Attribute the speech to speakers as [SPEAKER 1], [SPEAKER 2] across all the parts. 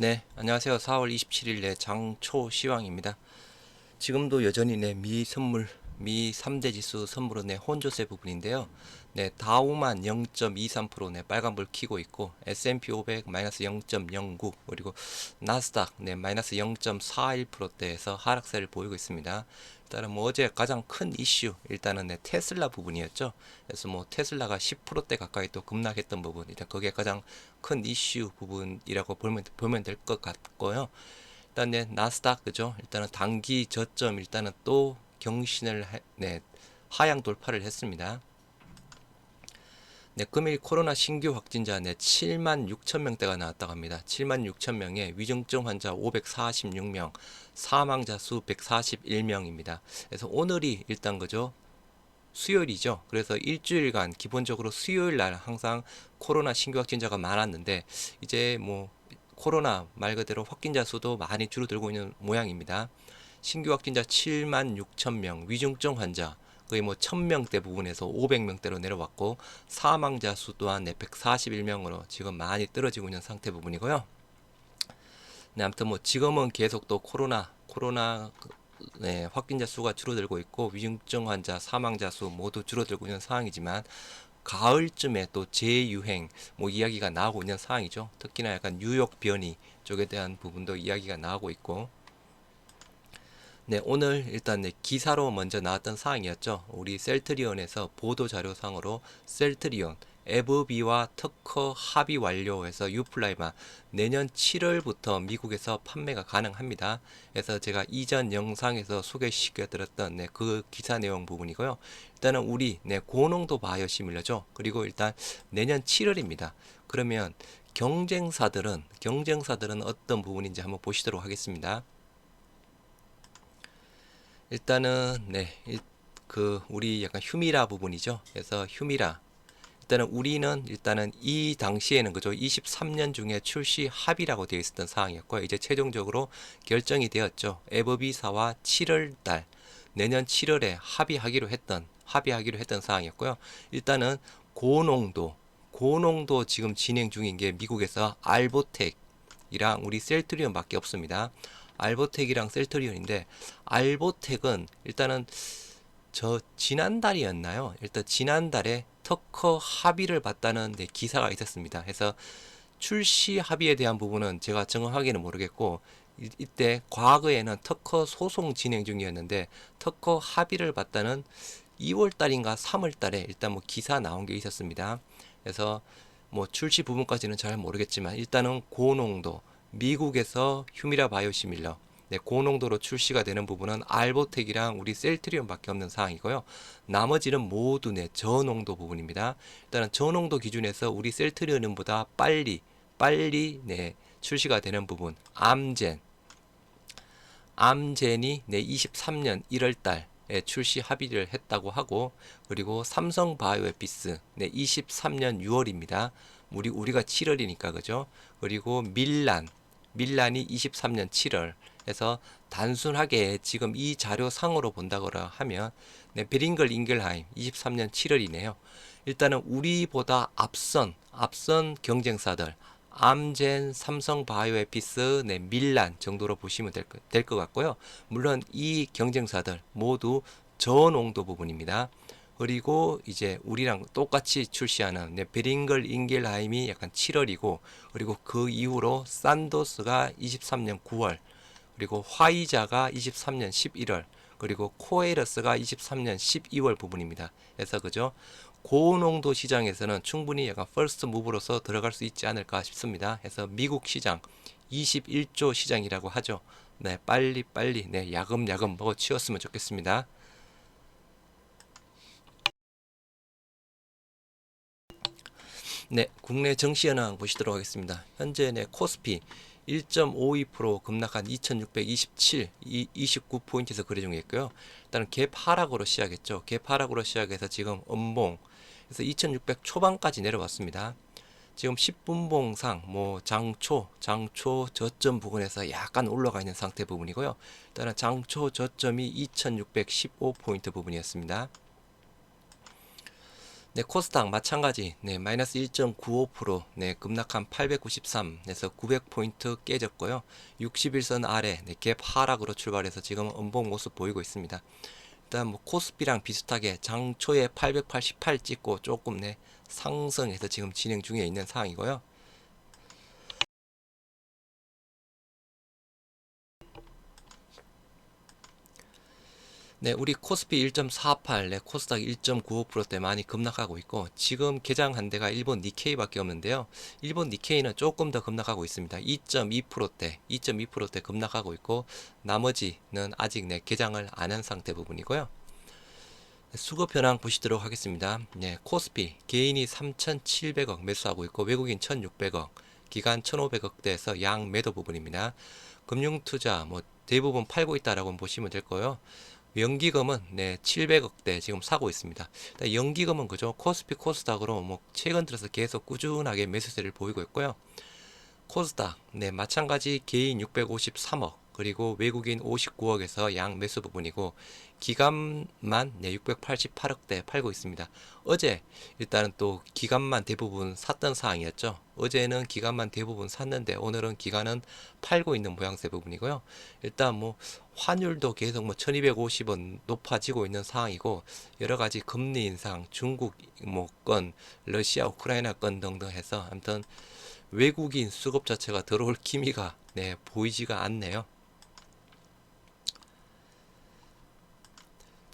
[SPEAKER 1] 네, 안녕하세요. 4월 27일 내 장초 시황입니다. 지금도 여전히 네, 미 선물, 미 3대 지수 선물은 네, 혼조세 부분인데요. 네, 다우만 0.23% 네, 빨간불 켜고 있고 S&P 500 마이너스 0.09 그리고 나스닥 네, 마이너스 0.41%대에서 하락세를 보이고 있습니다. 일단은 뭐 어제 가장 큰 이슈 일단은 네, 테슬라 부분이었죠. 그래서 뭐 테슬라가 10%대 가까이 또 급락했던 부분 일단 그게 가장 큰 이슈 부분이라고 보면 보면 될 것 같고요. 일단 네, 나스닥 그죠? 일단은 단기 저점 일단은 또 경신을 해, 네, 하향 돌파를 했습니다. 네, 금일 코로나 신규 확진자 네, 7만 6천 명대가 나왔다고 합니다. 7만 6천 명에 위중증 환자 546명, 사망자 수 141명입니다. 그래서 오늘이 일단 그죠? 수요일이죠. 그래서 일주일간 기본적으로 수요일 날 항상 코로나 신규 확진자가 많았는데 이제 뭐 코로나 말 그대로 확진자 수도 많이 줄어들고 있는 모양입니다. 신규 확진자 7만 6천 명, 위중증 환자 거의 뭐 1000명대 부분에서 500명대로 내려왔고 사망자 수 또한 141명으로 지금 많이 떨어지고 있는 상태 부분이고요. 네, 아무튼 뭐 지금은 계속 또 코로나 코로나 그, 네, 확진자 수가 줄어들고 있고 위중증 환자 사망자 수 모두 줄어들고 있는 상황이지만 가을쯤에 또 재유행 뭐 이야기가 나오고 있는 상황이죠. 특히나 약간 뉴욕 변이 쪽에 대한 부분도 이야기가 나오고 있고 네, 오늘 일단 네, 기사로 먼저 나왔던 사항이었죠. 우리 셀트리온에서 보도 자료상으로 셀트리온 에브비와 특허 합의 완료해서 유플라이마 내년 7월부터 미국에서 판매가 가능합니다. 그래서 제가 이전 영상에서 소개시켜 드렸던 네, 그 기사 내용 부분이고요. 일단은 우리 네, 고농도 바이오시밀러죠. 그리고 일단 내년 7월입니다. 그러면 경쟁사들은 경쟁사들은 어떤 부분인지 한번 보시도록 하겠습니다. 일단은 네, 일, 그 우리 약간 휴미라 부분이죠. 그래서 휴미라 일단은 우리는 일단은 이 당시에는 그죠 23년 중에 출시 합의라고 되어 있었던 사항이었고요. 이제 최종적으로 결정이 되었죠. 에버비사와 7월 달 내년 7월에 합의하기로 했던 합의하기로 했던 사항이었고요. 일단은 고농도 고농도 지금 진행 중인 게 미국에서 알보텍이랑 우리 셀트리온밖에 없습니다. 알보텍이랑 셀트리온인데 알보텍은 일단은 저 지난달이었나요? 일단 지난달에 특허 합의를 봤다는 네, 기사가 있었습니다. 그래서 출시 합의에 대한 부분은 제가 정확하게는 모르겠고 이, 이때 과거에는 특허 소송 진행 중이었는데 특허 합의를 봤다는 2월 달인가 3월 달에 일단 뭐 기사 나온 게 있었습니다. 그래서 뭐 출시 부분까지는 잘 모르겠지만 일단은 고농도 미국에서 휴미라 바이오시밀러 네, 고농도로 출시가 되는 부분은 알보텍이랑 우리 셀트리온밖에 없는 상황이고요. 나머지는 모두 네, 저농도 부분입니다. 일단은 저농도 기준에서 우리 셀트리온보다 빨리 빨리 네, 출시가 되는 부분 암젠 암젠이 네, 23년 1월 달에 출시 합의를 했다고 하고 그리고 삼성 바이오에피스 네, 23년 6월입니다. 우리 우리가 7월이니까 그죠? 그리고 밀란 밀란이 23년 7월 해서 단순하게 지금 이 자료 상으로 본다거나 하면 네, 베링글 잉글하임 23년 7월이네요. 일단은 우리보다 앞선 앞선 경쟁사들 암젠, 삼성 바이오에피스, 네, 밀란 정도로 보시면 될것 될 것 같고요. 물론 이 경쟁사들 모두 저농도 부분입니다. 그리고 이제 우리랑 똑같이 출시하는 네, 베링글 잉겔하임이 약간 7월이고 그리고 그 이후로 산도스가 23년 9월 그리고 화이자가 23년 11월 그리고 코에러스가 23년 12월 부분입니다. 그래서 그죠? 고농도 시장에서는 충분히 약간 퍼스트 무브로서 들어갈 수 있지 않을까 싶습니다. 해서 미국 시장 21조 시장이라고 하죠. 네, 빨리 빨리 네, 야금야금 먹어 치웠으면 좋겠습니다. 네, 국내 증시 현황 보시도록 하겠습니다. 현재 네, 코스피 1.52% 급락한 2627, 29포인트에서 거래 중이었고요. 일단은 갭 하락으로 시작했죠. 갭 하락으로 시작해서 지금 음봉, 그래서 2600 초반까지 내려왔습니다. 지금 10분봉상 뭐 장초, 장초 저점 부근에서 약간 올라가 있는 상태 부분이고요. 일단은 장초 저점이 2615포인트 부분이었습니다. 네, 코스닥 마찬가지. 네, 마이너스 1.95%. 네, 급락한 893에서 900포인트 깨졌고요. 61선 아래 네, 갭 하락으로 출발해서 지금 음봉 모습 보이고 있습니다. 일단 뭐 코스피랑 비슷하게 장 초에 888 찍고 조금 네, 상승해서 지금 진행 중에 있는 상황이고요. 네, 우리 코스피 1.48, 네, 코스닥 1.95%대 많이 급락하고 있고 지금 개장한 데가 일본 니케이밖에 없는데요. 일본 니케이는 조금 더 급락하고 있습니다. 2.2%대, 2.2%대 급락하고 있고 나머지는 아직 네, 개장을 안 한 상태 부분이고요. 수급 현황 보시도록 하겠습니다. 네, 코스피 개인이 3,700억 매수하고 있고 외국인 1,600억, 기간 1,500억대에서 양 매도 부분입니다. 금융 투자 뭐 대부분 팔고 있다라고 보시면 될 거예요. 연기금은 네 700억대 지금 사고 있습니다. 연기금은 그죠 코스피 코스닥으로 뭐 최근 들어서 계속 꾸준하게 매수세를 보이고 있고요. 코스닥 네 마찬가지 개인 653억 그리고 외국인 59억에서 양 매수 부분이고 기간만 네 688억대 팔고 있습니다. 어제 일단은 또 기간만 대부분 샀던 상황이었죠. 어제는 기간만 대부분 샀는데 오늘은 기간은 팔고 있는 모양새 부분이고요. 일단 뭐 환율도 계속 뭐 1250원 높아지고 있는 상황이고 여러 가지 금리 인상, 중국 뭐 건, 러시아 우크라이나 건 등등 해서 아무튼 외국인 수급 자체가 들어올 기미가 네, 보이지가 않네요.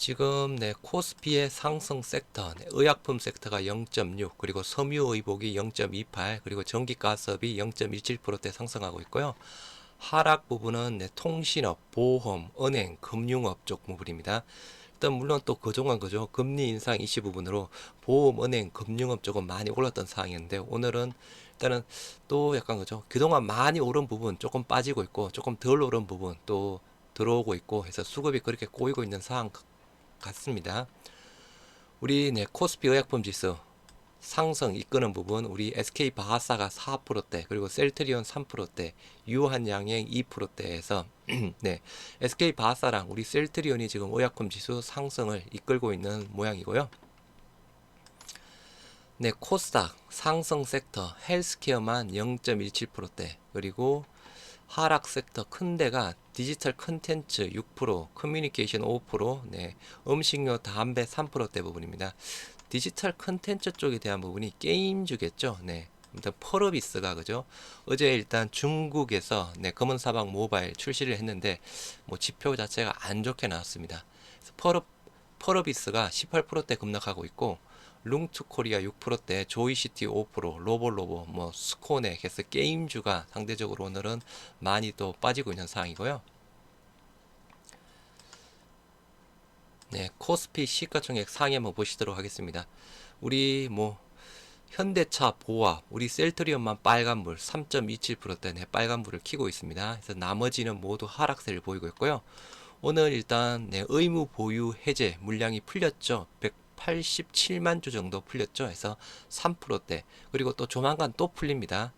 [SPEAKER 1] 지금 네 코스피의 상승 섹터, 네, 의약품 섹터가 0.6 그리고 섬유의복이 0.28 그리고 전기가스업이 0.17%대 상승하고 있고요. 하락 부분은 네, 통신업, 보험, 은행, 금융업 쪽 부분입니다. 일단 물론 또 그동안 그죠 금리 인상 이슈 부분으로 보험, 은행, 금융업 쪽은 많이 올랐던 상황이었는데 오늘은 일단은 또 약간 그죠 그동안 많이 오른 부분 조금 빠지고 있고 조금 덜 오른 부분 또 들어오고 있고 해서 수급이 그렇게 꼬이고 있는 상황 같습니다. 우리 네 코스피 의약품 지수 상승 이끄는 부분 우리 SK 바하사가 4%대 그리고 셀트리온 3%대 유한 양행 2%대에서 네 SK 바하사랑 우리 셀트리온이 지금 의약품 지수 상승을 이끌고 있는 모양이고요. 네 코스닥 상승 섹터 헬스케어만 0.17%대 그리고 하락 섹터 큰 데가 디지털 컨텐츠 6%, 커뮤니케이션 5%, 네, 음식료 담배 3%대 부분입니다. 디지털 컨텐츠 쪽에 대한 부분이 게임주겠죠. 네. 일단 펄어비스가 그죠? 어제 일단 중국에서 네, 검은 사막 모바일 출시를 했는데 뭐 지표 자체가 안 좋게 나왔습니다. 펄어 펄어비스가 18%대 급락하고 있고 룽투 코리아 6%대, 조이시티 5%, 로볼로보, 뭐 스코네, 해서 게임주가 상대적으로 오늘은 많이 또 빠지고 있는 상황이고요. 네, 코스피 시가총액 상위 한번 보시도록 하겠습니다. 우리 뭐 현대차 보합, 우리 셀트리온만 빨간불 3.27%대 네, 빨간불을 켜고 있습니다. 그래서 나머지는 모두 하락세를 보이고 있고요. 오늘 일단 네, 의무 보유 해제 물량이 풀렸죠. 187만 주 정도 풀렸죠. 해서 3%대. 그리고 또 조만간 또 풀립니다.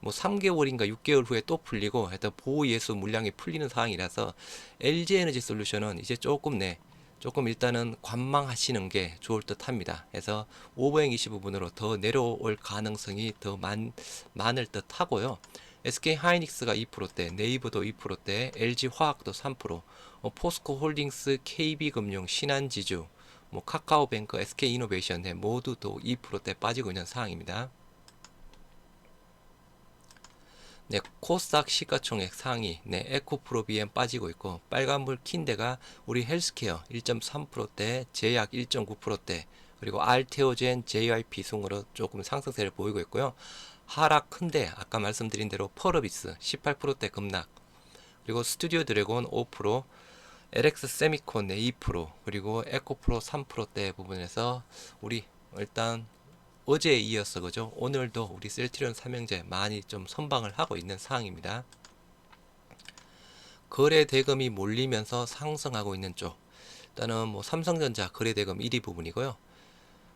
[SPEAKER 1] 뭐 3개월인가 6개월 후에 또 풀리고 하여튼 보호 예수 물량이 풀리는 상황이라서 LG 에너지 솔루션은 이제 조금 네 조금 일단은 관망하시는 게 좋을 듯 합니다. 그래서 오버행 이시 부분으로 더 내려올 가능성이 더 많, 많을 듯 하고요. SK 하이닉스가 2%대, 네이버도 2%대, LG 화학도 3%, 어, 포스코 홀딩스, KB금융, 신한지주, 뭐 카카오뱅크, SK이노베이션 네, 모두 또 2%대 빠지고 있는 상황입니다. 네, 코스닥 시가총액 상위, 네, 에코프로비엠 빠지고 있고 빨간불 킨 데가 우리 헬스케어 1.3%대, 제약 1.9%대, 그리고 알테오젠, JYP 순으로 조금 상승세를 보이고 있고요. 하락 큰데 아까 말씀드린 대로 펄어비스 18%대 급락, 그리고 스튜디오 드래곤 5%, LX 세미콘 네 2% 그리고 에코 프로 3%대 부분에서 우리 일단 어제에 이어서 그죠 오늘도 우리 셀트리온 삼형제 많이 좀 선방을 하고 있는 상황입니다. 거래 대금이 몰리면서 상승하고 있는 쪽 일단은 뭐 삼성전자 거래 대금 1위 부분이고요.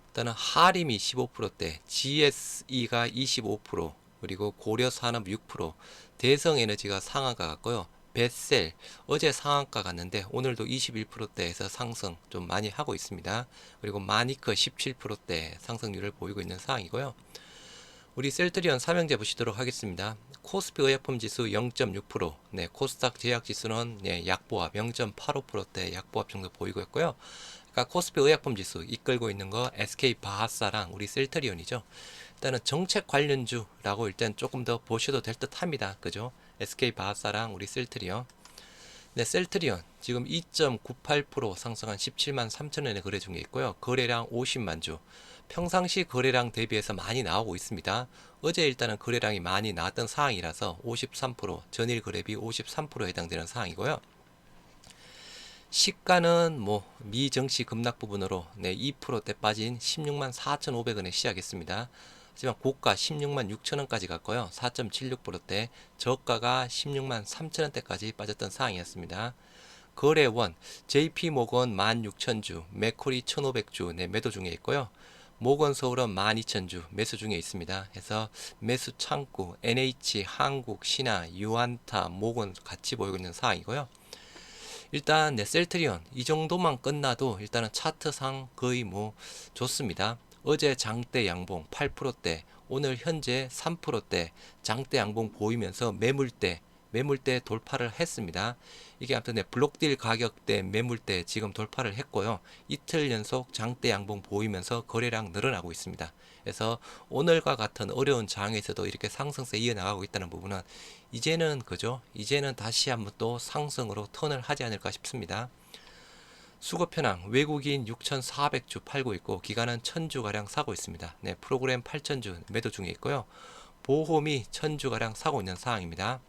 [SPEAKER 1] 일단은 하림이 15%대, GSE가 25%, 그리고 고려산업 6%, 대성에너지가 상한가 같고요. 베셀 어제 상한가 갔는데 오늘도 21%대에서 상승 좀 많이 하고 있습니다. 그리고 마니크 17%대 상승률을 보이고 있는 상황이고요. 우리 셀트리온 삼형제 보시도록 하겠습니다. 코스피 의약품 지수 0.6%, 네, 코스닥 제약 지수는 네, 약보합 0.85%대 약보합 정도 보이고 있고요. 그러니까 코스피 의약품 지수 이끌고 있는 거 SK 바하사랑 우리 셀트리온이죠. 일단은 정책 관련주라고 일단 조금 더 보셔도 될 듯합니다. 그죠? SK 바하사랑 우리 셀트리온. 네, 셀트리온 지금 2.98% 상승한 17만 3천 원의 거래 중에 있고요. 거래량 50만 주. 평상시 거래량 대비해서 많이 나오고 있습니다. 어제 일단은 거래량이 많이 나왔던 상황이라서 53% 전일 거래비 53%에 해당되는 상황이고요. 시가는 뭐 미정시 급락 부분으로 네 2%대 빠진 16만 4,500원에 시작했습니다. 하지만 고가 16만 6천원까지 갔고요. 4.76%대 저가가 16만 3천원대까지 빠졌던 상황이었습니다. 거래원 JP모건 16,000주, 맥코리 1,500주 네, 매도 중에 있고요. 모건 서울은 12,000주 매수 중에 있습니다. 해서 매수 창구 NH, 한국, 신화, 유안타, 모건 같이 보이고 있는 상황이고요. 일단 네, 셀트리온 이 정도만 끝나도 일단은 차트상 거의 뭐 좋습니다. 어제 장대 양봉 8%대, 오늘 현재 3%대 장대 양봉 보이면서 매물대 매물대 돌파를 했습니다. 이게 아무튼 네, 블록딜 가격대 매물대 지금 돌파를 했고요. 이틀 연속 장대 양봉 보이면서 거래량 늘어나고 있습니다. 그래서 오늘과 같은 어려운 장에서도 이렇게 상승세 이어나가고 있다는 부분은 이제는 그죠? 이제는 다시 한번 또 상승으로 턴을 하지 않을까 싶습니다. 수급 현황 외국인 6,400주 팔고 있고 기간은 1,000주 가량 사고 있습니다. 네, 프로그램 8,000주 매도 중에 있고요. 보험이 1,000주 가량 사고 있는 상황입니다.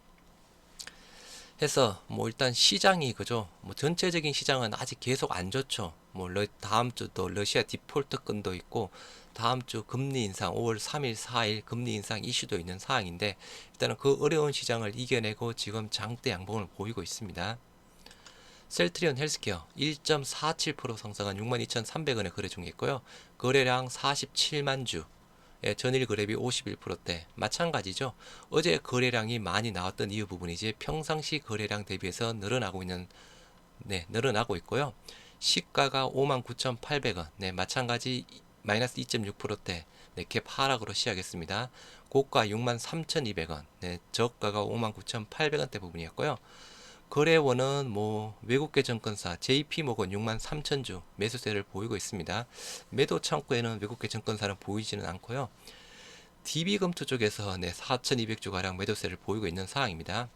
[SPEAKER 1] 해서 뭐 일단 시장이 그죠. 뭐 전체적인 시장은 아직 계속 안 좋죠. 뭐 러, 다음 주도 러시아 디폴트 건도 있고 다음 주 금리 인상 5월 3일 4일 금리 인상 이슈도 있는 상황인데 일단은 그 어려운 시장을 이겨내고 지금 장대 양봉을 보이고 있습니다. 셀트리온 헬스케어 1.47% 상승한 62,300원에 거래 중에 있고요. 거래량 47만 주. 예, 전일 거래비 51%대 마찬가지죠. 어제 거래량이 많이 나왔던 이유 부분이지 평상시 거래량 대비해서 늘어나고 있는 네, 늘어나고 있고요. 시가가 59,800원. 네, 마찬가지 마이너스 2.6%대 네, 캡 하락으로 시작했습니다. 고가 63,200원. 네, 저가가 59,800원대 부분이었고요. 거래원은 뭐 외국계 증권사 JP모건 6만 3천 주 매수세를 보이고 있습니다. 매도 창구에는 외국계 증권사는 보이지는 않고요. DB금투 쪽에서 네, 4,200주 가량 매도세를 보이고 있는 상황입니다.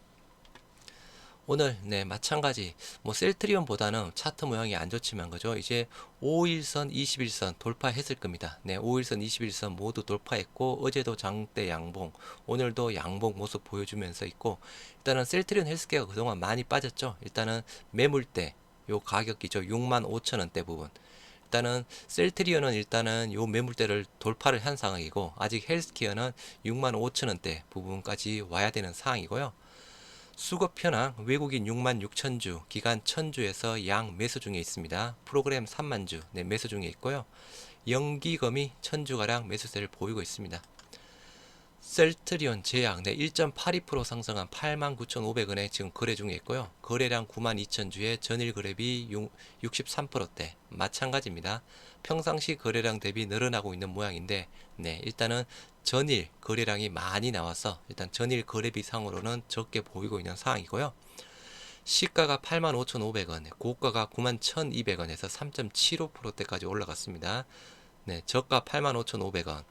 [SPEAKER 1] 오늘 네 마찬가지. 뭐 셀트리온보다는 차트 모양이 안 좋지만 그죠? 이제 5일선 21선 돌파했을 겁니다. 네 5일선 21선 모두 돌파했고 어제도 장대 양봉 오늘도 양봉 모습 보여주면서 있고 일단은 셀트리온 헬스케어가 그동안 많이 빠졌죠? 일단은 매물대 요 가격이죠. 6만 5천원대 부분. 일단은 셀트리온은 일단은 요 매물대를 돌파를 한 상황이고 아직 헬스케어는 6만 5천원대 부분까지 와야 되는 상황이고요 수급 현황 외국인 6만 6천 주, 기간 1000주에서 양 매수 중에 있습니다. 프로그램 3만 주, 네, 매수 중에 있고요. 연기금이 1000주 가량 매수세를 보이고 있습니다. 셀트리온 제약 네, 1.82% 상승한 89,500원에 지금 거래 중에 있고요. 거래량 92,000주에 전일 거래비 63%대 마찬가지입니다. 평상시 거래량 대비 늘어나고 있는 모양인데 네, 일단은 전일 거래량이 많이 나와서 일단 전일 거래비 상으로는 적게 보이고 있는 상황이고요. 시가가 85,500원, 고가가 91,200원에서 3.75%대까지 올라갔습니다. 네, 저가 85,500원.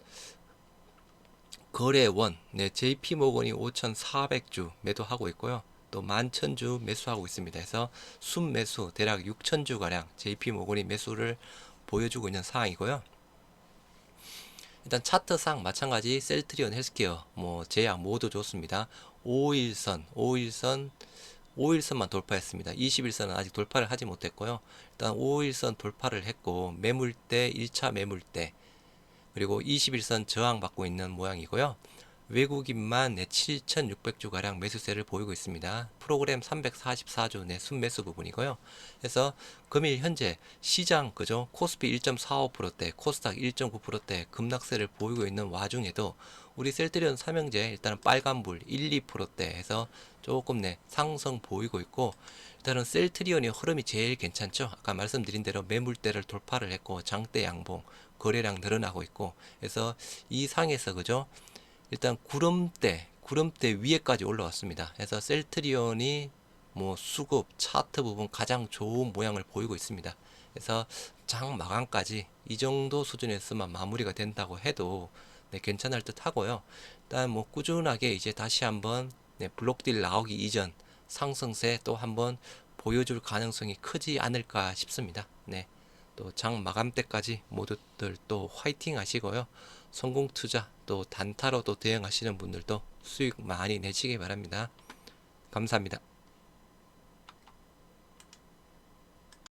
[SPEAKER 1] 거래원, 네, JP모건이 5,400주 매도하고 있고요. 또 11,000주 매수하고 있습니다. 해서 순매수 대략 6,000주 가량 JP모건이 매수를 보여주고 있는 상황이고요. 일단 차트상 마찬가지 셀트리온 헬스케어 뭐 제약 모두 좋습니다. 5일선 5일선 5일선만 돌파했습니다. 21선은 아직 돌파를 하지 못했고요. 일단 5일선 돌파를 했고 매물대 1차 매물대 그리고 21선 저항받고 있는 모양이고요. 외국인만 네, 7,600주 가량 매수세를 보이고 있습니다. 프로그램 344주 내 순매수 부분이고요. 그래서 금일 현재 시장 그죠? 코스피 1.45%대, 코스닥 1.9%대 급락세를 보이고 있는 와중에도 우리 셀트리온 삼형제 일단은 빨간불 1, 2%대 해서 조금 네 상승 보이고 있고 일단은 셀트리온이 흐름이 제일 괜찮죠. 아까 말씀드린 대로 매물대를 돌파를 했고 장대 양봉 거래량 늘어나고 있고 그래서 이 상에서 그죠? 일단 구름대 구름대 위에까지 올라왔습니다. 그래서 셀트리온이 뭐 수급 차트 부분 가장 좋은 모양을 보이고 있습니다. 그래서 장 마감까지 이 정도 수준에서만 마무리가 된다고 해도 네, 괜찮을 듯 하고요. 일단 뭐 꾸준하게 이제 다시 한번 네, 블록딜 나오기 이전 상승세 또 한번 보여줄 가능성이 크지 않을까 싶습니다. 네. 또 장 마감 때까지 모두들 또 화이팅 하시고요. 성공 투자 또 단타로도 대응하시는 분들도 수익 많이 내시기 바랍니다. 감사합니다.